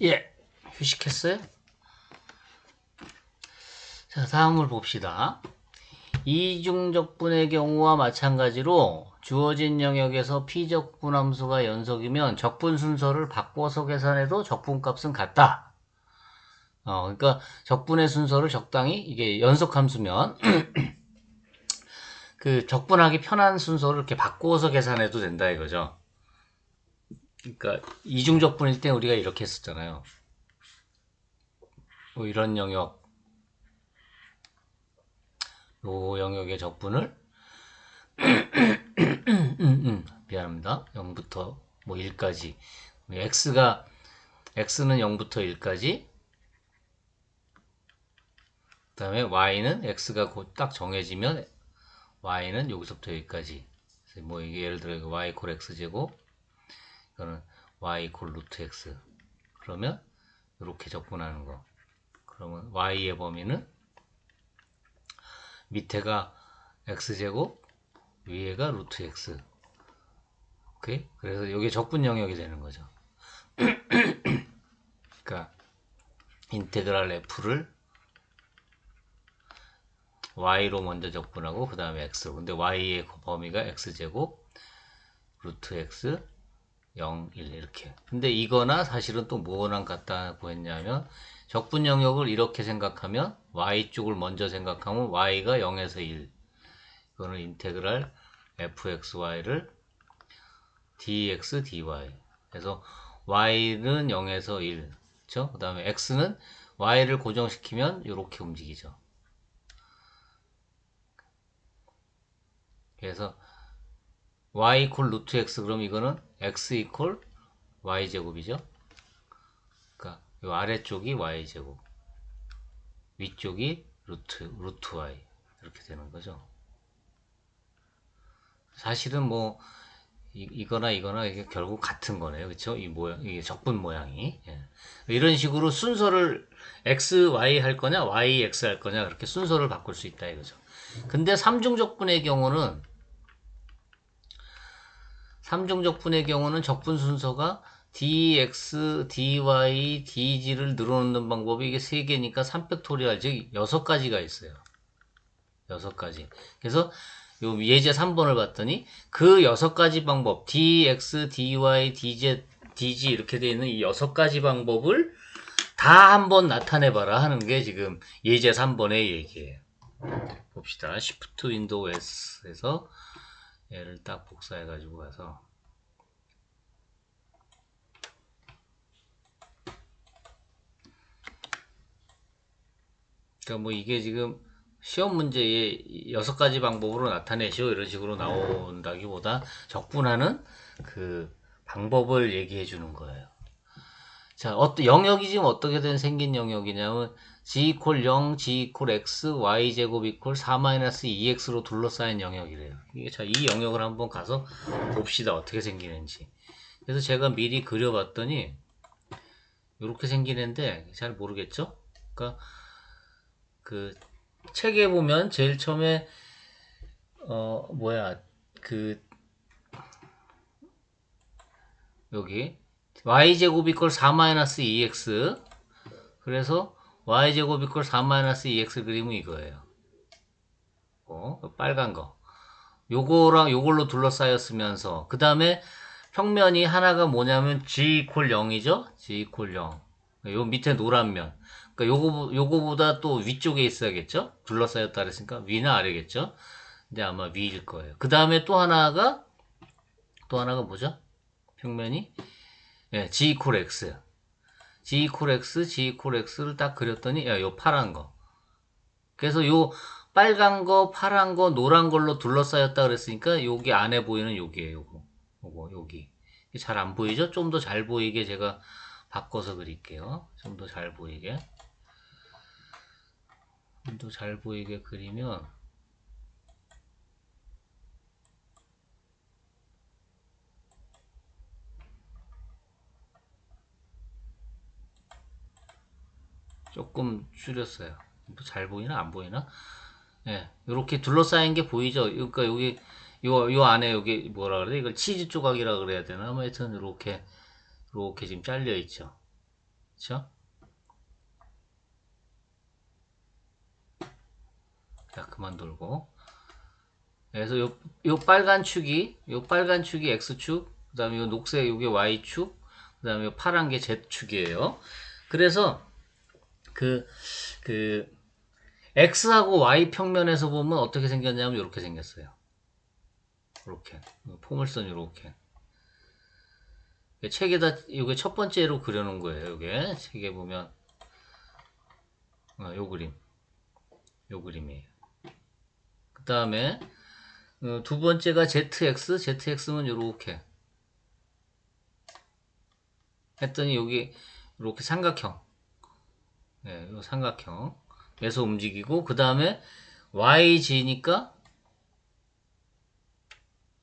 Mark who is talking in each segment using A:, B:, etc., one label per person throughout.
A: 예, 휴식했어요? 자, 다음을 봅시다. 이중적분의 경우와 마찬가지로 주어진 영역에서 피적분 함수가 연속이면 적분 순서를 바꿔서 계산해도 적분값은 같다. 어, 그러니까 적분의 순서를 적당히 이게 연속 함수면 그 적분하기 편한 순서를 이렇게 바꾸어서 계산해도 된다 이거죠. 그러니까 이중적분일 때 우리가 이렇게 했었잖아요. 뭐 이런 영역, 요 영역의 적분을 미안합니다. 0부터 뭐 1까지 x가 x는 0부터 1까지 그 다음에 y는 x가 곧 딱 정해지면 y는 여기서부터 여기까지 뭐 이게 예를 들어 y 이퀄 x제곱 이거는 y 이퀄 루트 x. 그러면 이렇게 적분하는 거. 그러면 y의 범위는 밑에가 x제곱 위에가 루트 x. 오케이? 그래서 이게 적분 영역이 되는 거죠. 그러니까 인테그랄 f를 y로 먼저 적분하고 그 다음에 x로. 근데 y의 범위가 x제곱 루트 x 0, 1 이렇게. 근데 이거나 사실은 또 뭐랑 같다고 했냐면 적분 영역을 이렇게 생각하면 y쪽을 먼저 생각하면 y가 0에서 1 이거는 인테그랄 fxy를 dx dy. 그래서 y는 0에서 1 그렇죠? 그 다음에 x는 y를 고정시키면 이렇게 움직이죠. 그래서 y 이퀄 루트 x 그럼 이거는 x 이퀄 y 제곱이죠. 그러니까 이 아래쪽이 y 제곱, 위쪽이 루트 루트 y 이렇게 되는 거죠. 사실은 뭐 이, 거나 이거나 이게 결국 같은 거네요. 그렇죠? 이 모양, 이 적분 모양이. 예. 이런 식으로 순서를 x, y 할 거냐, y, x 할 거냐 그렇게 순서를 바꿀 수 있다 이거죠. 근데 삼중 적분의 경우는 삼중 적분의 경우는 적분 순서가 dx, dy, dg를 늘어놓는 방법이 이게 세 개니까 3팩토리얼 즉 여섯 가지가 있어요. 여섯 가지. 그래서 요 예제 3번을 봤더니 그 여섯 가지 방법 dx, dy, dz, dg 이렇게 되어 있는 이 여섯 가지 방법을 다 한번 나타내 봐라 하는 게 지금 예제 3번의 얘기예요. 봅시다. Shift 윈도우 S에서 얘를 딱 복사해 가지고 가서 그러니까 뭐 이게 지금 시험 문제의 여섯 가지 방법으로 나타내시오 이런 식으로 나온다기보다 적분하는 그 방법을 얘기해 주는 거예요. 자, 어떤 영역이 지금 어떻게 된 생긴 영역이냐면 g 이퀄 0, g 이퀄 x, y 제곱 이퀄 4-2x로 둘러싸인 영역이래요. 이게 자, 이 영역을 한번 가서 봅시다. 어떻게 생기는지. 그래서 제가 미리 그려봤더니 이렇게 생기는데 잘 모르겠죠? 그러니까 그 책에 보면 제일 처음에 어 뭐야 그 여기 y제곱 이퀄 4-2x 그래서 y제곱 이퀄 4-2x 그림은 이거예요. 어, 빨간 거. 요거랑 요걸로 둘러싸였으면서 그 다음에 평면이 하나가 뭐냐면 g 이퀄 0이죠? g 이퀄 0. 요 밑에 노란 면. 그러니까 요거 요거보다 또 위쪽에 있어야겠죠? 둘러싸였다 그랬으니까 위나 아래겠죠? 근데 아마 위일 거예요. 그 다음에 또 하나가 또 하나가 뭐죠? 평면이 예, g 이퀄 x. g x, g x를 딱 그렸더니 야, 요 파란 거. 그래서 요 빨간 거, 파란 거, 노란 걸로 둘러싸였다 그랬으니까 여기 안에 보이는 여기에요. 요거. 요거 여기. 잘 안 보이죠? 좀 더 잘 보이게 제가 바꿔서 그릴게요. 좀 더 잘 보이게. 좀 더 잘 보이게 그리면 조금 줄였어요. 잘 보이나 안 보이나? 예, 이렇게 둘러싸인 게 보이죠. 그러니까 여기 요, 요 안에 여기 뭐라 그래? 이걸 치즈 조각이라 그래야 되나? 뭐 하여튼 이렇게 이렇게 지금 잘려 있죠. 그쵸? 자, 그만 돌고. 그래서 요, 요 빨간 축이, 요 빨간 축이 X축, 그 다음에 요 녹색 요게 Y축, 그 다음에 요 파란 게 Z축이에요. 그래서, 그, 그, X하고 Y 평면에서 보면 어떻게 생겼냐면 이렇게 생겼어요. 이렇게. 포물선 이렇게. 책에다, 이게 첫 번째로 그려놓은 거예요. 이게. 책에 보면, 어, 요 그림. 요 그림이에요. 그 다음에, 어, 두 번째가 ZX, ZX는 요렇게. 했더니 여기, 이렇게 삼각형. 예, 요 삼각형. 에서 움직이고, 그 다음에 YG니까,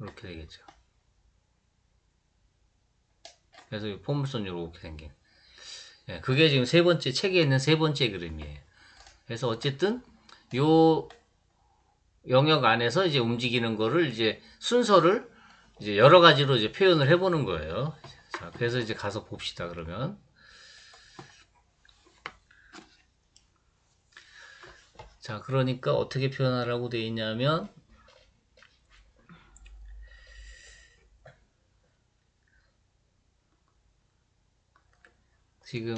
A: 이렇게 되겠죠. 그래서 이 포물선 이렇게 생긴. 예, 그게 지금 세 번째, 책에 있는 세 번째 그림이에요. 그래서 어쨌든, 요 영역 안에서 이제 움직이는 거를 이제 순서를 이제 여러 가지로 이제 표현을 해보는 거예요. 자, 그래서 이제 가서 봅시다, 그러면. 자, 그러니까 어떻게 표현하라고 되어 있냐면, 지금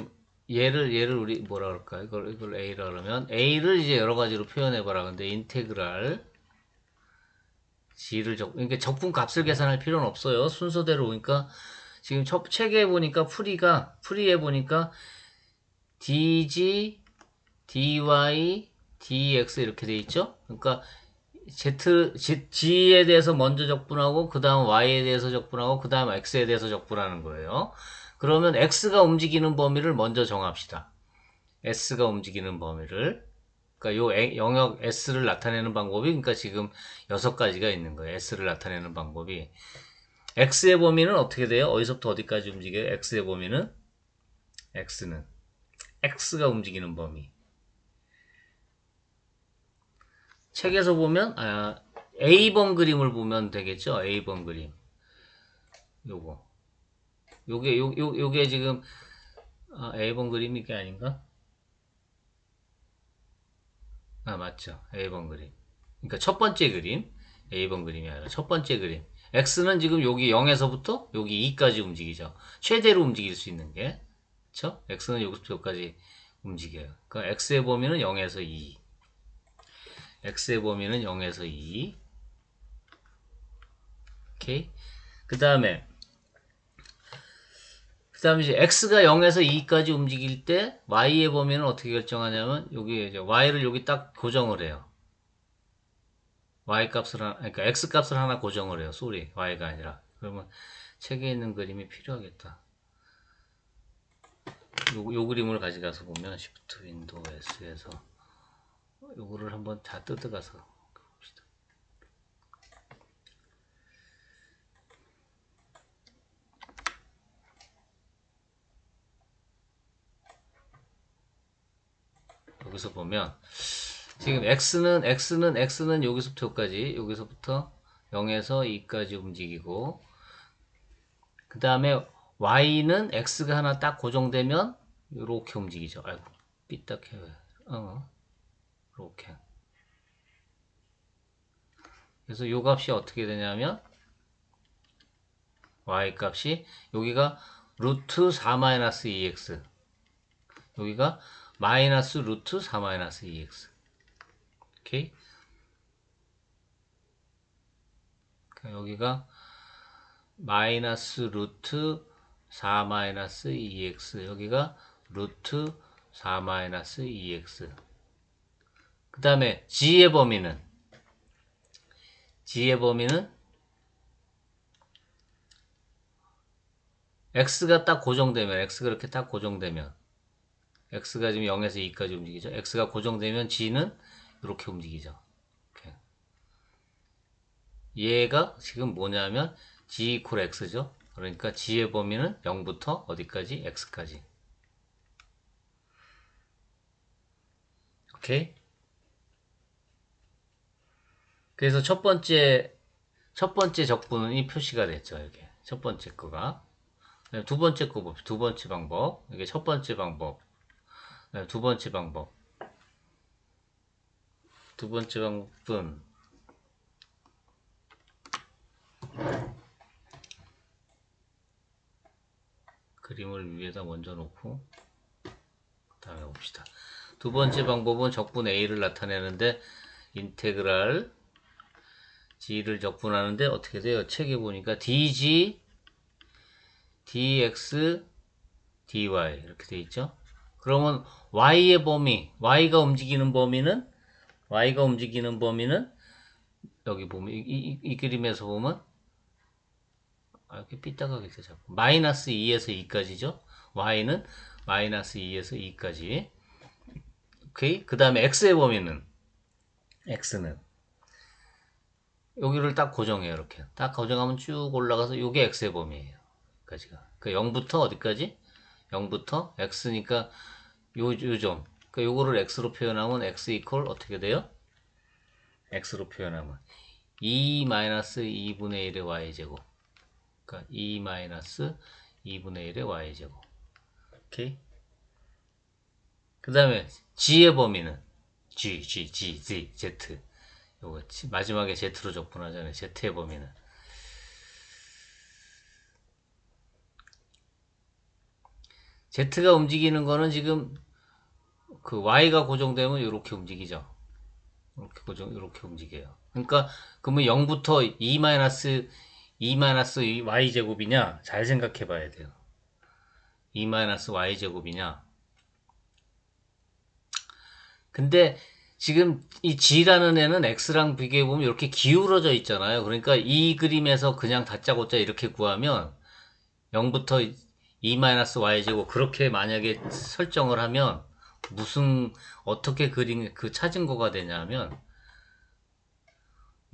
A: 얘를 얘를 우리 뭐라 그럴까? 이걸 이걸 a라 그러면 a를 이제 여러 가지로 표현해 봐라. 근데 인테그랄 g를 적 그러니까 적분 값을 계산할 필요는 없어요. 순서대로 그러니까 지금 첫 책에 보니까 풀이가 풀이에 보니까 dg dy dx 이렇게 돼 있죠. 그러니까 z g에 대해서 먼저 적분하고 그 다음 y에 대해서 적분하고 그 다음 x에 대해서 적분하는 거예요. 그러면 x가 움직이는 범위를 먼저 정합시다. s가 움직이는 범위를. 그러니까 요 영역 s를 나타내는 방법이 그러니까 지금 여섯 가지가 있는 거예요. s를 나타내는 방법이. x의 범위는 어떻게 돼요? 어디서부터 어디까지 움직여요? x의 범위는 x는 x가 움직이는 범위. 책에서 보면 아, A번 그림을 보면 되겠죠? A번 그림. 요거. 요게 요, 요, 요게 지금 아, A번 그림이 게 아닌가? 아 맞죠 A번 그림 그러니까 첫 번째 그림 A번 그림이 아니라 첫 번째 그림 X는 지금 여기 0에서부터 여기 2까지 움직이죠 최대로 움직일 수 있는 게 그쵸? X는 여기서부터 여기까지 움직여요 그러니까 X의 범위는 0에서 2 X의 범위는 0에서 2 오케이 그 다음에 그 다음에 이제 x가 0에서 2까지 움직일 때 y의 범위는 어떻게 결정하냐면 여기 이제 y를 여기 딱 고정을 해요. y 값을 하나, 그러니까 x 값을 하나 고정을 해요. 쏘리 y가 아니라. 그러면 책에 있는 그림이 필요하겠다. 요, 요 그림을 가져가서 보면 Shift 윈도우 S에서 요거를 한번 다 뜯어가서 봅시다. 여기서 보면 지금 x는 x는 x는 여기서부터 여기까지 여기서부터 0에서 2까지 움직이고 그 다음에 y는 x가 하나 딱 고정되면 이렇게 움직이죠. 아이고 삐딱해. 어, 이렇게. 그래서 요 값이 어떻게 되냐면 y 값이 여기가 루트 4-2x 여기가 마이너스 루트 4 마이너스 2x 오케이? 그러니까 여기가 마이너스 루트 4 마이너스 2x 여기가 루트 4 마이너스 2x 그 다음에 g의 범위는 g의 범위는 x가 딱 고정되면 x가 이렇게 딱 고정되면 x가 지금 0에서 2까지 움직이죠. x가 고정되면 g는 이렇게 움직이죠. 이렇게. 얘가 지금 뭐냐면 g 이퀄 x죠. 그러니까 g의 범위는 0부터 어디까지? x까지. 오케이? 그래서 첫 번째 첫 번째 적분은 이 표시가 됐죠. 이게 첫 번째 거가 네, 두 번째 거. 두 번째 방법. 이게 첫 번째 방법. 네, 두 번째 방법. 두 번째 방법은 그림을 위에다 먼저 놓고 그 다음에 봅시다. 두 번째 방법은 적분 A를 나타내는데 인테그랄 G를 적분하는데 어떻게 돼요? 책에 보니까 DG dx dy 이렇게 돼 있죠. 그러면 y의 범위, y가 움직이는 범위는 y가 움직이는 범위는 여기 보면 이, 이, 이 그림에서 보면 아, 이렇게 삐딱하게 돼 자꾸 마이너스 2에서 2까지죠. y는 마이너스 2에서 2까지. 오케이. 그 다음에 x의 범위는 x는 여기를 딱 고정해요. 이렇게 딱 고정하면 쭉 올라가서 이게 x의 범위예요. 까지가. 그 0부터 어디까지? 0부터 x니까 요, 요 점. 그 요거를 x로 표현하면 x 이퀄 어떻게 돼요? x로 표현하면 2 마이너스 2분의 1의 y제곱. 그러니까 2 마이너스 2분의 1의 y제곱. 오케이? 그 다음에 g의 범위는 g, g, g, z, z. 요거 마지막에 z로 적분하잖아요. z의 범위는 Z가 움직이는 거는 지금 그 Y가 고정되면 이렇게 움직이죠. 이렇게 고정, 이렇게 움직여요. 그러니까 그러면 0부터 2 마이너스 2 마이너스 Y 제곱이냐? 잘 생각해 봐야 돼요. 2 마이너스 Y 제곱이냐? 근데 지금 이 G라는 애는 X랑 비교해 보면 이렇게 기울어져 있잖아요. 그러니까 이 그림에서 그냥 다짜고짜 이렇게 구하면 0부터 2-y제곱 그렇게 만약에 설정을 하면 무슨 어떻게 그린 그 찾은 거가 되냐면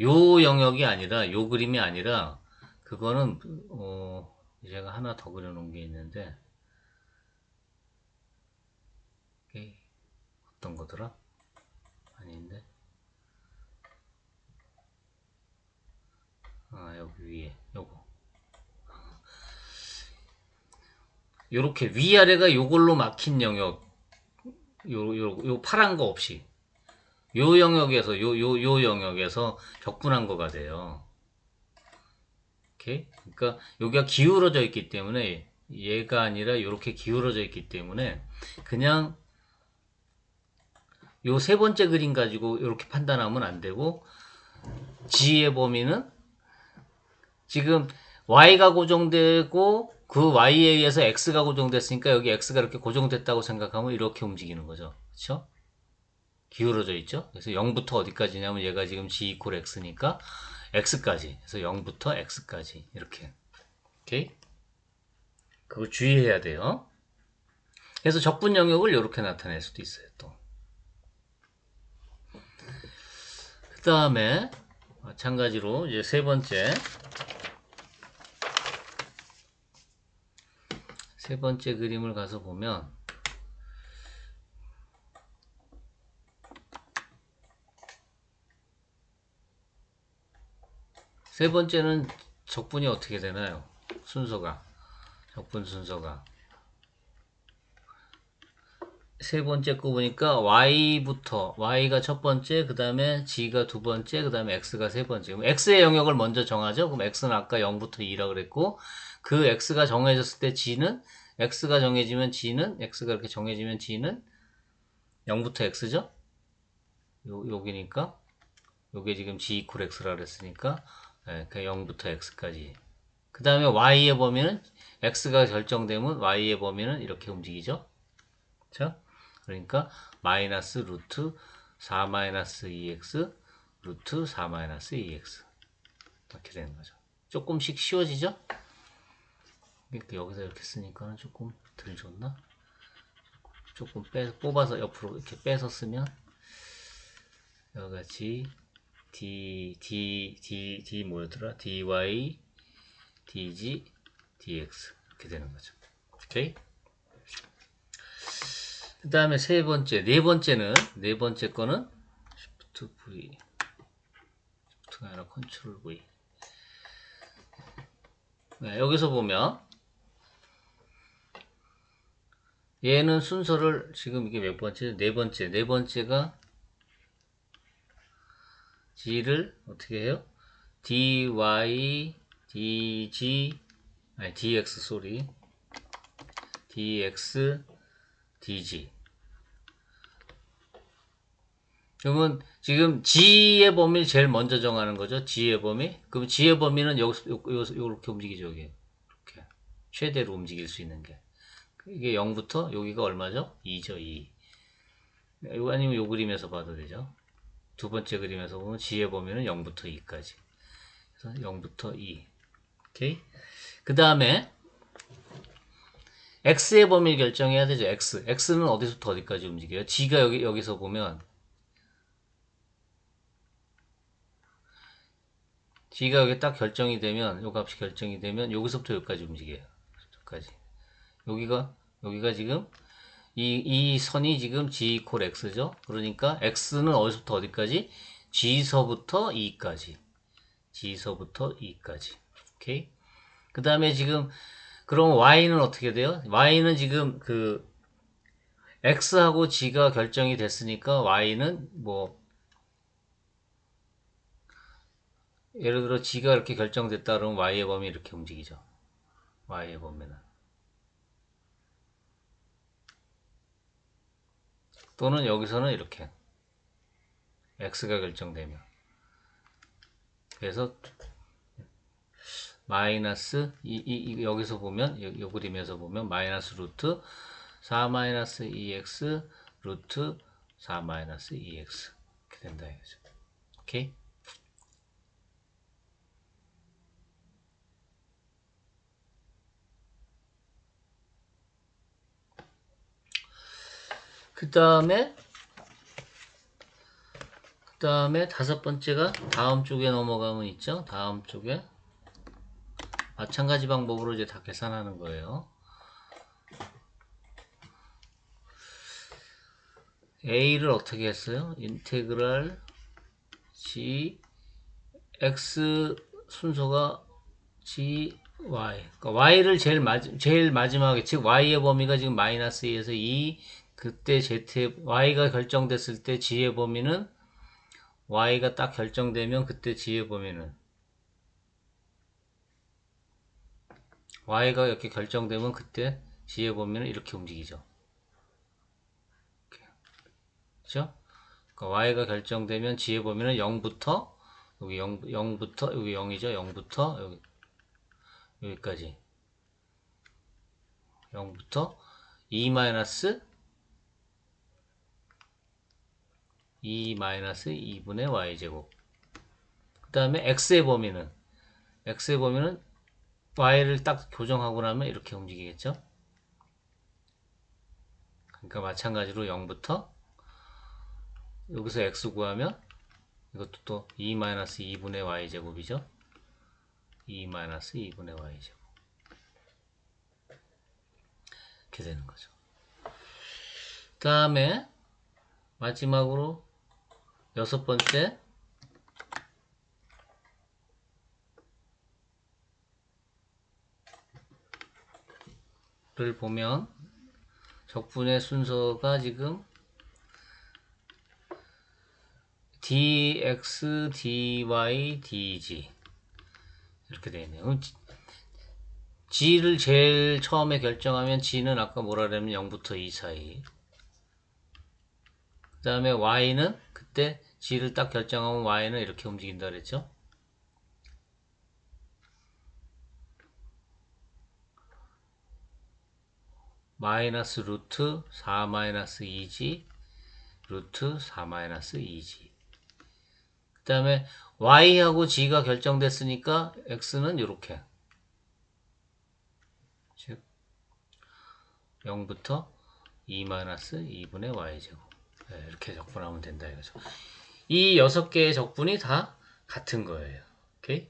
A: 요 영역이 아니라 요 그림이 아니라 그거는 어 제가 하나 더 그려놓은 게 있는데 어떤 거더라 아닌데 아 여기 위에 요거 요렇게 위아래가 요걸로 막힌 영역 요, 요, 요 파란 거 없이 요 영역에서 요, 요, 요 영역에서 적분한 거가 돼요. 오케이? 그러니까 여기가 기울어져 있기 때문에 얘가 아니라 이렇게 기울어져 있기 때문에 그냥 요 세 번째 그림 가지고 이렇게 판단하면 안 되고 G의 범위는 지금 Y가 고정되고 그 y에 의해서 x가 고정됐으니까 여기 x가 이렇게 고정됐다고 생각하면 이렇게 움직이는 거죠. 그렇죠? 기울어져 있죠. 그래서 0부터 어디까지냐면 얘가 지금 g 이퀄 x니까 x까지. 그래서 0부터 x까지 이렇게. 오케이? 그거 주의해야 돼요. 그래서 적분 영역을 이렇게 나타낼 수도 있어요. 또. 그 다음에 마찬가지로 이제 세 번째 세 번째 그림을 가서 보면 세 번째는 적분이 어떻게 되나요? 순서가 적분 순서가 세 번째 거 보니까 y부터 y가 첫 번째 그 다음에 g가 두 번째 그 다음에 x가 세 번째. 그럼 x의 영역을 먼저 정하죠. 그럼 x는 아까 0부터 2라 그랬고 그 x가 정해졌을 때 g는 x가 정해지면 g는 x가 이렇게 정해지면 g는 0부터 x죠? 요, 여기니까. 요게 지금 g 이퀄 x라 그랬으니까. 네, 그 0부터 x까지. 그 다음에 y의 범위는 x가 결정되면 y의 범위는 이렇게 움직이죠. 그쵸? 그러니까 마이너스 루트 4 마이너스 2x 루트 4 마이너스 2x 이렇게 되는 거죠 조금씩 쉬워지죠? 이렇게 여기서 이렇게 쓰니까 조금 덜 좋나? 조금 빼, 뽑아서 옆으로 이렇게 빼서 쓰면 여기같이 d, d, d, d 뭐였더라? dy, dg, dx 이렇게 되는 거죠. 오케이? 그 다음에 세 번째, 네 번째는, 네 번째 거는 Shift V, Shift가 아니라 Ctrl V. 네, 여기서 보면 얘는 순서를 지금 이게 몇 번째? 네 번째. 네 번째가 g를 어떻게 해요? dy dg 아니 dx 소리 dx dg 그러면 지금 g의 범위를 제일 먼저 정하는 거죠. g의 범위. 그럼 g의 범위는 여기서 요, 요, 요렇게 움직이죠. 이게 이렇게 최대로 움직일 수 있는 게 이게 0부터 여기가 얼마죠? 2죠. 2. 이거 아니면 요 그림에서 봐도 되죠. 두 번째 그림에서 보면 g의 범위는 0부터 2까지. 그래서 0부터 2. 오케이. 그 다음에 x의 범위를 결정해야 되죠. x. x는 어디서부터 어디까지 움직여요? g가 여기 여기서 보면 g가 여기 딱 결정이 되면 요 값이 결정이 되면 여기서부터 여기까지 움직여요. 여기까지. 여기가 여기가 지금 이, 이 선이 지금 g 이퀄 x죠. 그러니까 x는 어디서부터 어디까지? g서부터 2까지. g서부터 2까지. 오케이. 그 다음에 지금 그럼 y는 어떻게 돼요? y는 지금 그 x하고 g가 결정이 됐으니까 y는 뭐 예를 들어 g가 이렇게 결정됐다 그러면 y의 범위 이렇게 움직이죠. y의 범위는 또는 여기서는 이렇게 x가 결정되면 그래서 마이너스 이, 이, 이 여기서 보면 요, 요 그림에서 보면 마이너스 루트 4 마이너스 2x 루트 4 마이너스 2x 이렇게 된다 이거죠. 오케이? 그 다음에 그 다음에 다섯 번째가 다음 쪽에 넘어가면 있죠. 다음 쪽에 마찬가지 방법으로 이제 다 계산하는 거예요. a를 어떻게 했어요? 인테그랄 g x 순서가 g y 그러니까 y를 제일 마지, 제일 마지막에 즉 y의 범위가 지금 마이너스 2에서 2 그때 z y가 결정됐을 때 g의 범위는 y가 딱 결정되면 그때 g의 범위는 y가 이렇게 결정되면 그때 g의 범위는 이렇게 움직이죠. 그렇죠? 그러니까 y가 결정되면 g의 범위는 0부터 여기 0, 0부터 여기 0이죠. 0부터 여기 여기까지 0부터 2 마이너스 2 마이너스 2분의 y제곱 그 다음에 x의 범위는 x의 범위는 y를 딱 교정하고 나면 이렇게 움직이겠죠? 그러니까 마찬가지로 0부터 여기서 x 구하면 이것도 또2 마이너스 2분의 y제곱이죠? 2 마이너스 2분의 y제곱. 이렇게 되는 거죠. 그 다음에 마지막으로 여섯 번째 를 보면 적분의 순서가 지금 dx, dy, dg 이렇게 되어 있네요. g를 제일 처음에 결정하면 g는 아까 뭐라 그러면 0부터 2 사이 그 다음에 y는 그때 g를 딱 결정하면 y는 이렇게 움직인다 그랬죠 마이너스 루트 4 마이너스 2g 루트 4 마이너스 2g 그 다음에 y하고 g가 결정됐으니까 x는 이렇게 즉 0부터 2 마이너스 2분의 y제곱 네, 이렇게 적분하면 된다 이거죠. 이 여섯 개의 적분이 다 같은 거예요. 오케이?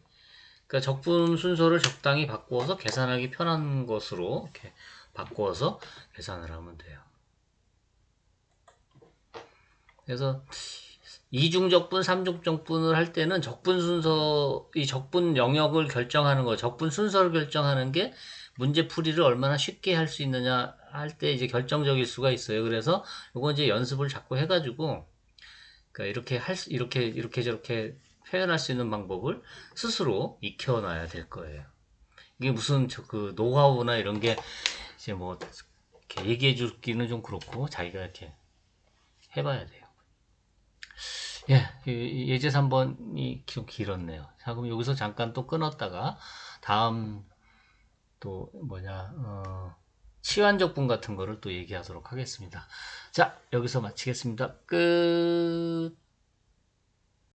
A: 그러니까 적분 순서를 적당히 바꾸어서 계산하기 편한 것으로 이렇게 바꾸어서 계산을 하면 돼요. 그래서 이중 적분, 삼중 적분을 할 때는 적분 순서, 이 적분 영역을 결정하는 거, 적분 순서를 결정하는 게 문제 풀이를 얼마나 쉽게 할 수 있느냐 할 때 이제 결정적일 수가 있어요. 그래서 요거 이제 연습을 자꾸 해가지고 그러니까 이렇게 할 수, 이렇게 이렇게 저렇게 표현할 수 있는 방법을 스스로 익혀놔야 될 거예요. 이게 무슨 저그 노하우나 이런 게 이제 뭐 이렇게 얘기해 주기는 좀 그렇고 자기가 이렇게 해봐야 돼요. 예, 이- 예제 3번이 좀 길었네요. 자, 그럼 여기서 잠깐 또 끊었다가 다음 또 뭐냐 어, 치환적분 같은 거를 또 얘기하도록 하겠습니다. 자, 여기서 마치겠습니다. 끝.